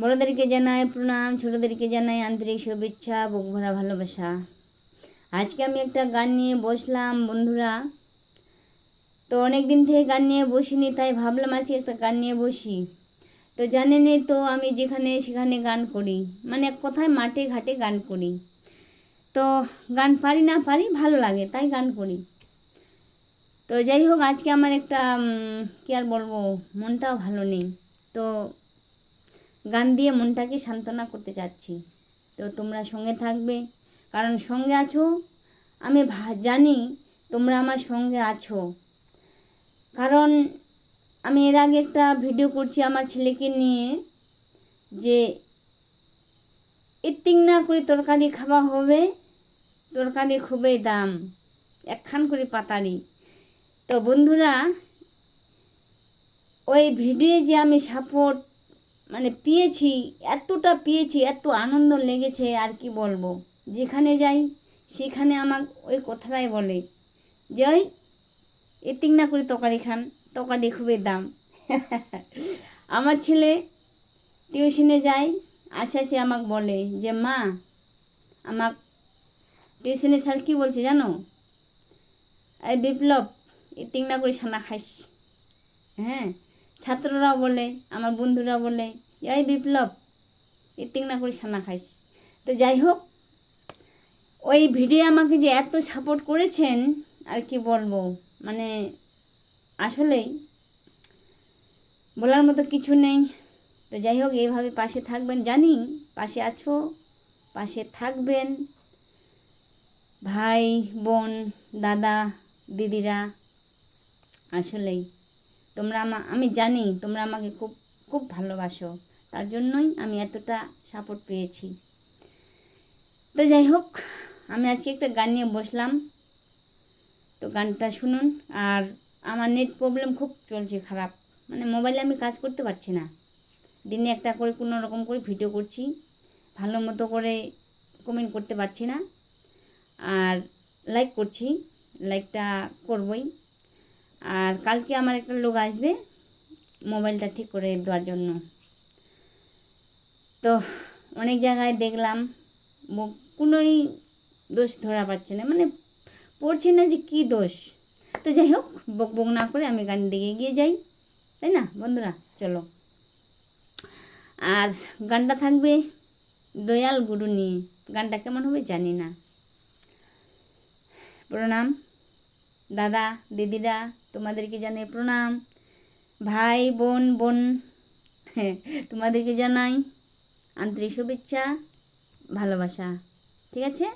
বড়োদেরকে জানাই প্রণাম, ছোটোদেরকে জানাই আন্তরিক শুভেচ্ছা, বুক ভরা ভালোবাসা। আজকে আমি একটা গান নিয়ে বসলাম, বন্ধুরা। তো অনেক দিন থেকে গান নিয়ে বসিনি, তাই ভাবলাম আজকে একটা গান নিয়ে বসি। তো জানেনই তো, আমি যেখানে সেখানে গান করি। মানে কথায় মাঠে ঘাটে গান করি। তো গান পারি না পারি, ভালো লাগে, তাই গান করি। তো যাই হোক, আজকে আমার একটা কি আর বলব, মনটাও ভালো নেই। তো গান দিয়ে মনটাকে সান্ত্বনা করতে চাচ্ছি। তো তোমরা সঙ্গে থাকবে। কারণ সঙ্গে আছো, আমি জানি তোমরা আমার সঙ্গে আছো। কারণ আমি এর আগে একটা ভিডিও করছি আমার ছেলেকে নিয়ে, যে ইতিং না করে তরকারি খাওয়া হবে, তরকারি খুবই দাম, একখান করে পাতারি। তো বন্ধুরা, ওই ভিডিও যে আমি সাপোর্ট মানে পেয়েছি, এতটা পেয়েছি, এত আনন্দ লেগেছে, আর কি বলব? যেখানে যাই, সেখানে আমার ওই কথাটাই বলে, যে ওই এতিং না করে তকারি খান, তরকারি খুবই দাম। আমার ছেলে টিউশনে যায়, আসে আসে আমাকে বলে যে, মা, আমাক টিউশনে স্যার কী বলছে জানো? এই বিপ্লব এতিং না করে সানা খাইস। হ্যাঁ? ছাত্ররাও বলে, আমার বন্ধুরা বলে, এই বিপ্লব ইতিং না করে ছানা খাইস। তো যাই হোক, ওই ভিডিও আমাকে যে এত সাপোর্ট করেছেন, আর কি বলব? মানে আসলেই বলার মতো কিছু নেই। তো যাই হোক, এইভাবে পাশে থাকবেন, জানি পাশে আছো, পাশে থাকবেন। ভাই, বোন, দাদা, দিদিরা, আসলেই। তোমরা আমা জানি তোমরা আমাকে খুব খুব ভালোবাসো। তার জন্যই আমি এতটা সাপোর্ট পেয়েছি। তো যাই হোক, আমি আজকে একটা গান নিয়ে বসলাম। তো গানটা শুনুন, আর আমার নেট প্রবলেম খুব চলছে খারাপ। মানে মোবাইলে আমি কাজ করতে পারছি না। দিনে একটা করে কোনো রকম করে ভিডিও করছি। ভালো মতো করে কমেন্ট করতে পারছি না। আর লাইক করছি লাইকটা করবই। আর কালকে আমার একটা লোক আসবে মোবাইলটা ঠিক করে দেওয়ার জন্য। তো অনেক জায়গায় দেখলাম কোনোই দোষ ধরা পাচ্ছে না মানে পড়ছে না যে কী দোষ। তো যাই হোক, বক বক না করে আমি গান দিকে গিয়ে যাই, তাই না বন্ধুরা? চলো। আর গানটা থাকবে দয়াল গুরু নিয়ে গানটা কেমন হবে জানি না। প্রণাম। দাদা, দিদিরা, তোমাদেরকে জানাই প্রণাম। ভাই, বোন বোন তোমাদেরকে জানাই আন্তরিক শুভেচ্ছা, ভালোবাসা, ঠিক আছে?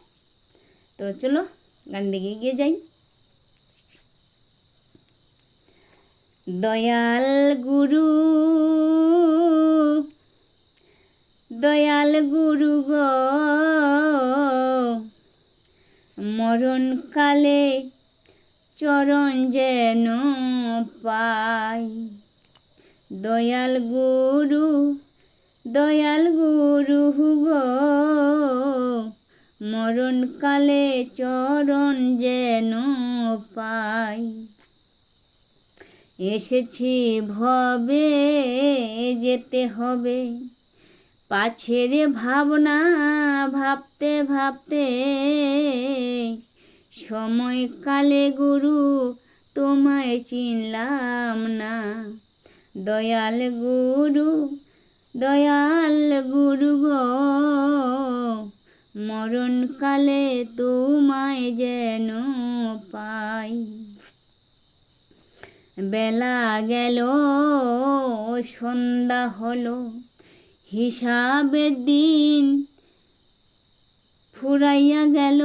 তো চলো, গান দিকে এগিয়ে যাই। দয়াল গুরু দয়াল গুরু গো, মরণকালে চরণ যেন পাই। দয়াল গুরু দয়াল গুরু গো, মরণকালে চরণ যেন পাই। এসেছি ভবে, যেতে হবে। পাছের ভাবনা ভাবতে ভাবতে সময়কালে গুরু, তোমায় চিনলাম না। দয়াল গুরু দয়াল গুরু গো, মরণকালে তোমায় যেন পাই। বেলা গেল, সন্ধ্যা হলো, হিসাবের দিন ফুরাইয়া গেল।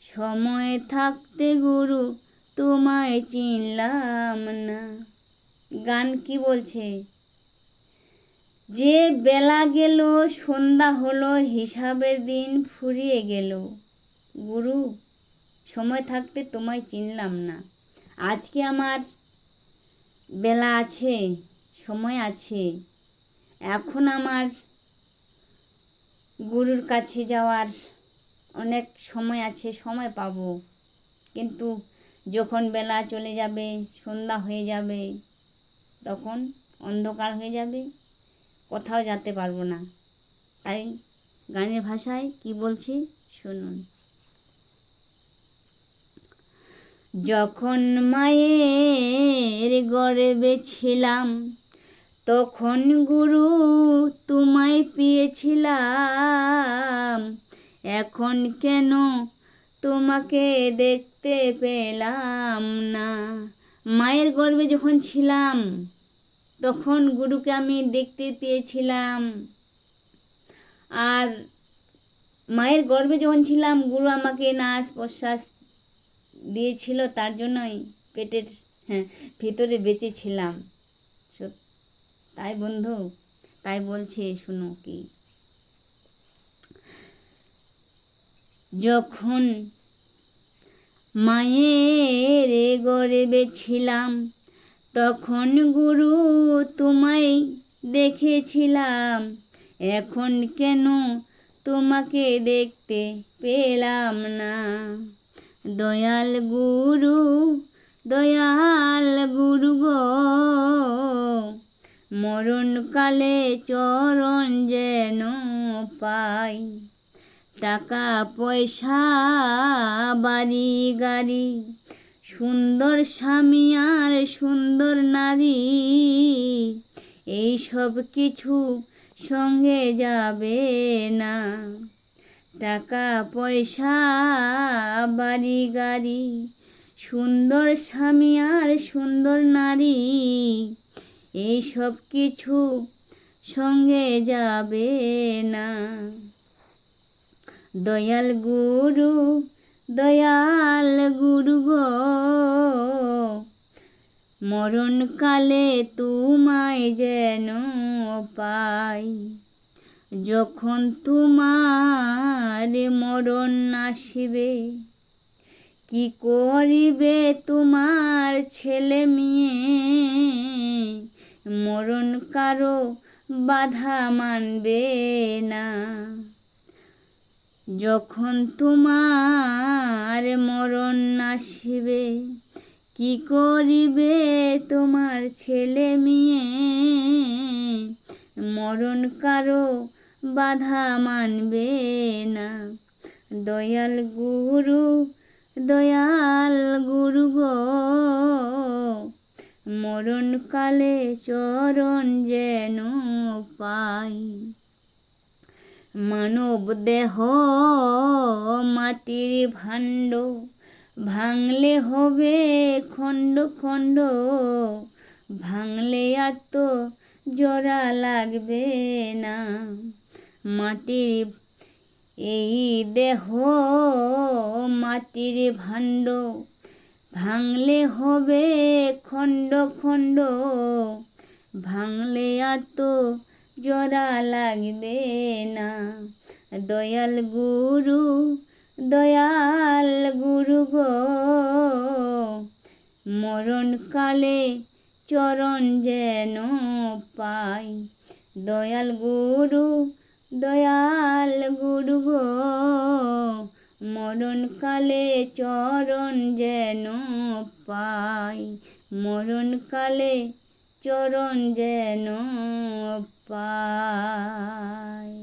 সময় থাকতে গুরু, তোমায় চিনলাম না। গান কি বলছে? যে বেলা গেল, সন্ধ্যা হলো, হিসাবের দিন ফুরিয়ে গেল। গুরু, সময় থাকতে তোমায় চিনলাম না। আজকে আমার বেলা আছে, সময় আছে। এখন আমার গুরুর কাছে যাওয়ার অনেক সময় আছে, সময় পাব। কিন্তু যখন বেলা চলে যাবে, সন্ধ্যা হয়ে যাবে, তখন অন্ধকার হয়ে যাবে, কোথাও যেতে পারব না। তাই গানের ভাষায় কি বলছি শুনুন। যখন মায়ের গর্বে ছিলাম তখন গুরু তোমায় পেয়েছিলাম। এখন কেন তোমাকে দেখতে পেলাম না? মায়ের গর্ভে যখন ছিলাম, তখন গুরুকে আমি দেখতে পেয়েছিলাম। আর মায়ের গর্ভে যখন ছিলাম, গুরু আমাকে নাশ প্রশ্বাস দিয়েছিল, তার জন্যই পেটের হ্যাঁ ভিতরে বেঁচে ছিলাম। সত- তাই বন্ধু, তাই বলছে, শুনো কি? যখন মায়ের গর্বে ছিলাম, তখন গুরু তোমায় দেখেছিলাম। এখন কেন তোমাকে দেখতে পেলাম না? দয়াল গুরু দয়াল গুরু গো। মরণকালে চরণ যেন পাই। টাকা, পয়সা, বাড়ি, গাড়ি, সুন্দর স্বামী আর সুন্দর নারী এই সব কিছু সঙ্গে যাবে না। টাকা, পয়সা, বাড়ি, গাড়ি, সুন্দর স্বামী আর সুন্দর নারী এই সব কিছু সঙ্গে যাবে না। দয়াল গুরু দয়াল গুরু গো, মরণকালে তোমায় যেন পাই। যখন তোমার মরণ আসিবে, কি করিবে তোমার ছেলে মেয়ে? মরণ কারও বাধা মানবে না। যখন তোমার মরণ আসিবে, কি করিবে তোমার ছেলে মেয়ে? মরণ কারও বাধা মানবে না। দয়াল গুরু দয়াল গুরু গো মরণকালে চরণ যেন পাই। মানব দেহ মাটির ভাণ্ড, ভাঙলে হবে খণ্ড খণ্ড, ভাঙলে আর তো জোড়া লাগবে না। মাটির, এই দেহ মাটির ভাণ্ড ভাঙলে হবে খণ্ড খণ্ড, ভাঙলে আর তো জোড়া লাগবে না। দয়াল গুরু দয়াল গুরু গো, মরণকালে চরণ যেন পাই। দয়াল গুরু দয়াল গুরু মরণকালে চরণ যেন পাই। মরণকালে চরণ যেন পাই।